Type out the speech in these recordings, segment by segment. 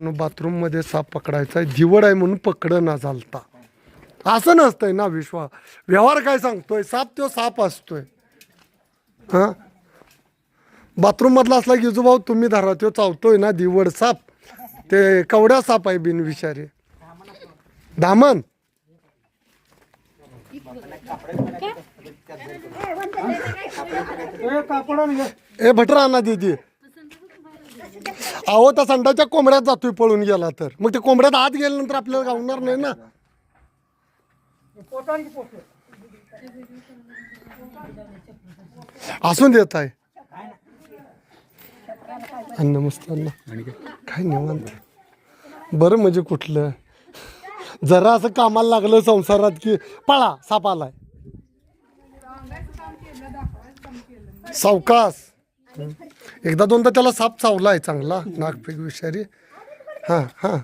बाथरूममध्ये साप पकडायचा दिवड आहे म्हणून पकड ना चालता असं नसतंय ना विश्वा. व्यवहार काय सांगतोय? साप तो साप असतोय. हा? बाथरूम मधला असला गिजूभाऊ तुम्ही धरा तो चावतोय ना दिवड साप. ते कवड्या साप आहे बिनविषारी. धामण ए भटरा आणा दिदी. अहो त्या संडाच्या कोंबड्यात जातोय पळून गेला तर. मग ते कोंबड्यात आत गेल्यानंतर आपल्याला गावणार नाही ना. असून देत आहे. अन्न मस्त अन्न काय निवांत. बरं म्हणजे कुठलं? जरा असं कामाला लागलं संसारात की पळा साप आलाय. सावकाश. एकदा दोनदा त्याला साप चावलाय चांगला नागपिक विषारी. हा हा.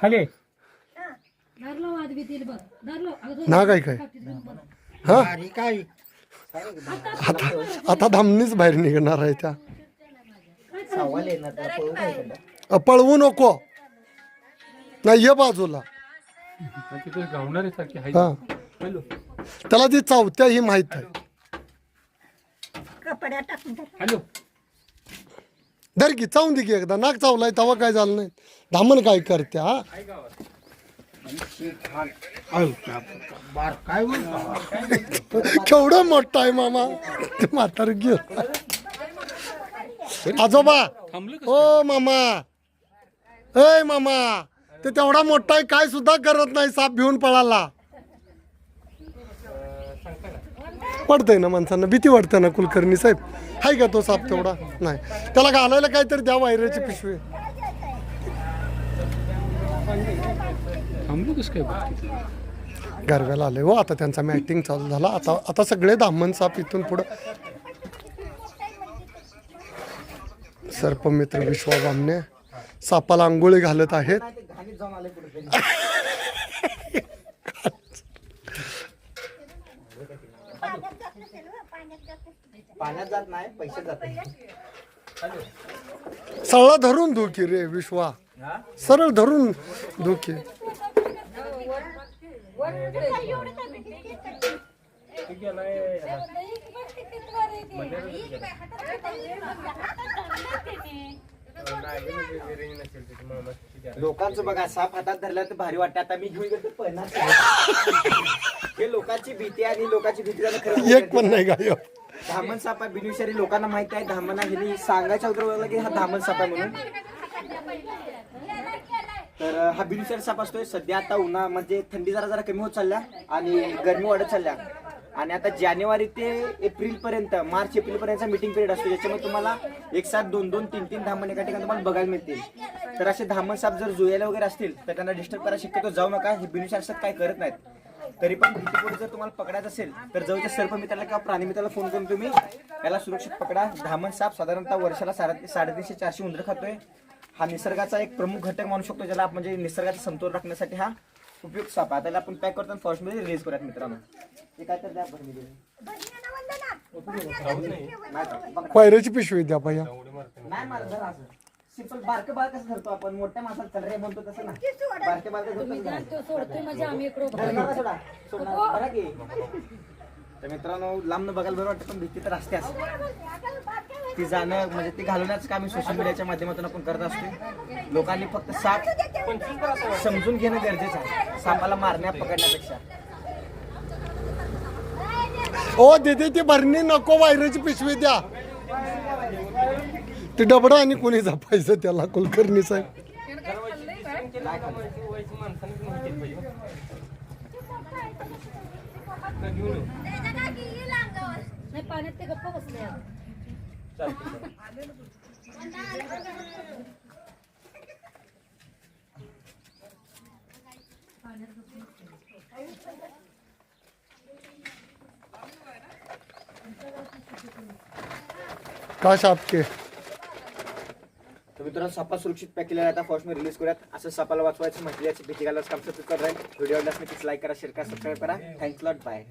खाली. धरलो वाद भीतील बघ. धरलो. अगं नाग आहे काय? हा? आता आता धामणीच बाहेर निघणार आहे त्या. पळवू नको. नाही ये बाजूला. आहे हा. त्याला ती चावत्या ही माहीत आहे. हॅलो. धर की चावून दे की एकदा. नाक चावलाय तेव्हा काय झालं नाही. धामण काय करते हा? केवढं मोठं आहे मामा. ते म्हातार घेऊ आजोबा. ओ मामा. ए मामा ते तेवढा मोठा आहे काय सुद्धा करत नाही साप भिवून पळाला. पडतंय ना माणसांना भीती वाटते ना कुलकर्णी साहेब. हाय का तो साप तेवढा? नाही. त्याला घालायला काहीतरी द्या वायऱ्याची पिशवी. थांबलो कसं काय बघ गरव्याला आले हो आता त्यांचा मॅटिंग चालू झाला. आता आता सगळे दामन साप इथून पुढं. सर्पमित्र विश्वा बामणे सापाला आंघोळी घालत आहेत. पाण्यात जात नाही पैसे जात सरळ धरून धुकी रे विश्वा. सरळ धरून धुकी लोकांचं बघा साप हातात धरला तर भारी वाटतं. आता मी घेऊन गेलो पळणार हे लोकांची भीती आणि लोकांची भीती एक पण नाही गायब. धामण सापा आहे बिनविषारी लोकांना माहिती आहे. धामण आहे सांगायच्या सांगायच्या उतरवलं की हा धामण सापा आहे म्हणून. तर हा बिनविषारी साप असतोय. सध्या आता उन्हा म्हणजे थंडी जरा जरा कमी होत चालल्या आणि गरमी वाढत चालल्या. आणि आता जानेवारी ते एप्रिल पर्यंत मार्च एप्रिल पर्यंतचा मीटिंग पिरियड असतो. ज्याच्यामध्ये तुम्हाला एक साथ दोन दोन तीन तीन धामण एका ठिकाणी तुम्हाला बघायला मिळतील. तर असे धामण साप जर जुयाला वगैरे असतील तर त्यांना डिस्टर्ब करायला शक्यतो जाऊ नका. हे बिनविषारी साप काय करत नाहीत. तरी पण भीतीपोटी जर तुम्हाला पकडायचं असेल तर जवळच्या सर्पमित्राला किंवा प्राणीमित्राला फोन करून तुम्ही याला सुरक्षित पकडा. धामण साप साधारणतः वर्षाला साडे साडेतीनशे चारशे उंदर खातोय. हा निसर्गाचा एक प्रमुख घटक मानू शकतो ज्याला आपण म्हणजे निसर्गाचा समतोल राखण्यासाठी हा उपयुक्त साप आहे. त्याला आपण पॅक करतो आणि फर्स्टमध्ये रिलीज करूयात मित्रांनो. हे काय तर द्या. वायऱ्याची पिशवी द्या नाही जरा असं. सिंपल बारकं बाळ कसं धरतो आपण? मोठ्या माणसाला चल रे म्हणतो तसं ना बारके बाळ धरतो तसं नाही. तो सोडतोय म्हणजे आम्ही इकडं धरणार ना सोडा. सोडणार. बघा की. तर मित्रांनो लांब बघायला बरं वाटतं पण भीती तर असतेच ती जाणं म्हणजे ती घालवण्याचं काम सोशल मीडियाच्या माध्यमातून आपण करत असतो लोकांनी फक्त साप समजून घेणं गरजेचं आहे. सापाला मारण्या पकडण्यापेक्षा. ओ दीदी ती भरणी नको वायऱ्याची पिशवी द्या. ते डबडा आणि कोणी जपायचं त्याला कुलकर्णी साहेब. नाही पाण्यात ते गप्प बसले का शापके तर मित्रांनो सपा सुरक्षित पॅक केलेला आता फर्स्ट मी रिलीज करूयात. असं सपाला वाचवायचं म्हटल्याची भीती घालायला काम सबस्क्राईब करा. व्हिडिओ आवडल्यास नक्कीच लाईक करा शेअर करा सबस्क्राईब करा. Thanks lot bye